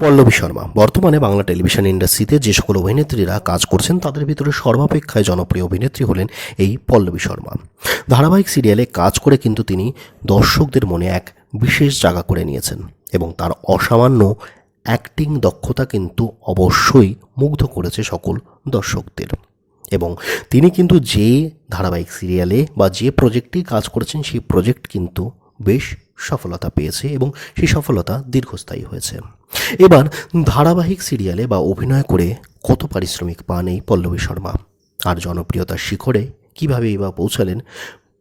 পল্লবী শর্মা। বর্তমানে বাংলা টেলিভিশন ইন্ডাস্ট্রিতে যে সকল অভিনেত্রীরা কাজ করছেন, তাদের ভিতরে সর্বাপেক্ষায় জনপ্রিয় অভিনেত্রী হলেন এই পল্লবী শর্মা। ধারাবাহিক সিরিয়ালে কাজ করে কিন্তু তিনি দর্শকদের মনে এক বিশেষ জায়গা করে নিয়েছেন এবং তার অসামান্য অ্যাক্টিং দক্ষতা কিন্তু অবশ্যই মুগ্ধ করেছে সকল দর্শকদের। এবং তিনি কিন্তু যে ধারাবাহিক সিরিয়ালে বা যে প্রজেক্টেই কাজ করেছেন, সেই প্রজেক্ট কিন্তু বেশ সফলতা পেয়েছে এবং সেই সফলতা দীর্ঘস্থায়ী হয়েছে। এবার ধারাবাহিক সিরিয়ালে বা অভিনয় করে কত পারিশ্রমিক পান এই পল্লবী শর্মা? আর জনপ্রিয়তার শিখরে কীভাবেই বা পৌঁছালেন?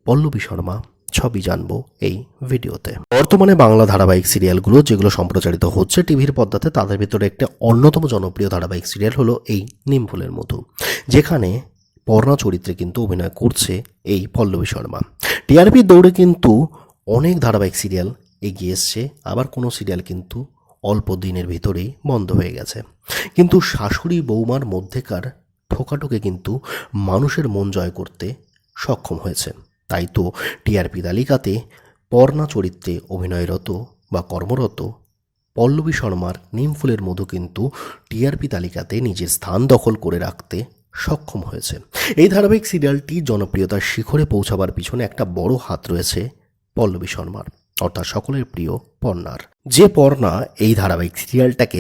পল্লবী শর্মা, ছবি জানব এই ভিডিওতে। বর্তমানে বাংলা ধারাবাহিক সিরিয়ালগুলো যেগুলো সম্প্রচারিত হচ্ছে টিভির পর্দাতে, তাদের ভিতরে একটা অন্যতম জনপ্রিয় ধারাবাহিক সিরিয়াল হলো এই নিমফুলের মধু যেখানে পর্ণা চরিত্রে কিন্তু অভিনয় করছে এই পল্লবী শর্মা। টিআরপির দৌড়ে কিন্তু অনেক ধারাবাহিক সিরিয়াল এগিয়ে এসছে, আবার কোনো সিরিয়াল কিন্তু অল্প দিনের ভিতরেই বন্ধ হয়ে গেছে। কিন্তু শাশুড়ি বৌমার মধ্যেকার ঠোকাঠোকে কিন্তু মানুষের মন জয় করতে সক্ষম হয়েছে। তাই তো টিআরপি তালিকাতে পর্ণা চরিত্রে অভিনয়রত বা কর্মরত পল্লবী শর্মার নিমফুলের মধু কিন্তু টিআরপি তালিকাতে নিজের স্থান দখল করে রাখতে সক্ষম হয়েছে। এই ধারাবাহিক সিরিয়ালটি জনপ্রিয়তার শিখরে পৌঁছাবার পিছনে একটা বড় হাত রয়েছে পল্লবী শর্মার, অর্থাৎ সকলের প্রিয় পর্নার যে পর্না এই ধারাবাহিক সিরিয়ালটাকে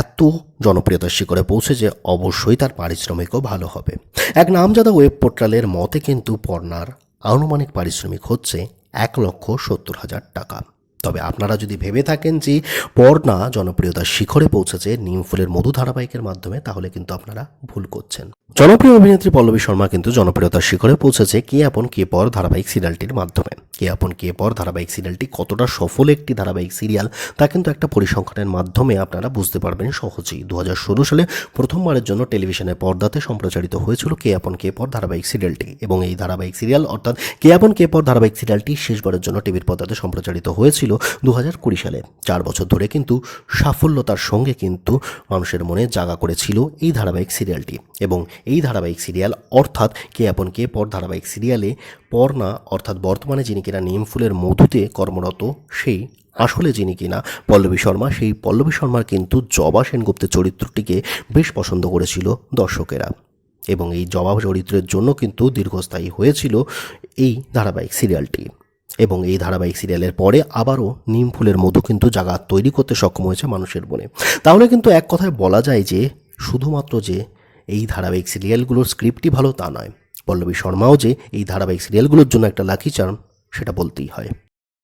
এত জনপ্রিয়তার শিখরে পৌঁছেছে অবশ্যই তার পারিশ্রমিকও ভালো হবে। এক নামজাদা ওয়েব পোর্টালের মতে কিন্তু পর্নার আনুমানিক পারিশ্রমিক হচ্ছে এক লক্ষ সত্তর হাজার টাকা। তবে আপনারা যদি ভেবে থাকেন যে পর্ণা জনপ্রিয়তার শিখরে পৌঁছেছে নিমফুলের মধু ধারাবাহিকের মাধ্যমে, তাহলে কিন্তু আপনারা ভুল করছেন। জনপ্রিয় অভিনেত্রী পল্লবী শর্মা কিন্তু জনপ্রিয়তার শিখরে পৌঁছেছে কে আপন কে পর ধারাবাহিক সিরিয়ালটির মাধ্যমে। কে আপন কে পর ধারাবাহিক সিরিয়ালটি কতটা সফল একটি ধারাবাহিক সিরিয়াল, তা কিন্তু একটা পরিসংখ্যানের মাধ্যমে আপনারা বুঝতে পারবেন সহজেই। দু হাজার ষোলো সালে প্রথমবারের জন্য টেলিভিশনের পর্দাতে সম্প্রচারিত হয়েছিল কে আপন কে পর ধারাবাহিক সিরিয়ালটি। এবং এই ধারাবাহিক সিরিয়াল, অর্থাৎ কে আপন কে পর ধারাবাহিক সিরিয়ালটি শেষবারের জন্য টিভির পর্দাতে সম্প্রচারিত হয়েছিল। দু কুড়ি সালে। চার বছর ধরে কিন্তু সাফল্যতার সঙ্গে কিন্তু মানুষের মনে জাগা করেছিল এই ধারাবাহিক সিরিয়ালটি। এবং এই ধারাবাহিক সিরিয়াল অর্থাৎ কে আপন কে পর ধারাবাহিক সিরিয়ালে পর্ণা অর্থাৎ বর্তমানে যিনি কিনা নিমফুলের মধুতে কর্মরত, সেই আসলে যিনি কিনা পল্লবী শর্মা, সেই পল্লবী শর্মার কিন্তু জবা সেনগুপ্তের চরিত্রটিকে বেশ পছন্দ করেছিল দর্শকেরা। এবং এই জবা চরিত্রের জন্য কিন্তু দীর্ঘস্থায়ী হয়েছিল এই ধারাবাহিক সিরিয়ালটি। এবং এই ধারাবাহিক সিরিয়ালের পরে আবারও নিম ফুলের মধু কিন্তু জায়গা তৈরি করতে সক্ষম হয়েছে মানুষের মনে। তাহলে কিন্তু এক কথায় বলা যায় যে, শুধুমাত্র যে এই ধারাবাহিক সিরিয়ালগুলোর স্ক্রিপ্টই ভালো তা নয়, পল্লবী শর্মাও যে এই ধারাবাহিক সিরিয়ালগুলোর জন্য একটা লাকি চার্ম, সেটা বলতেই হয়।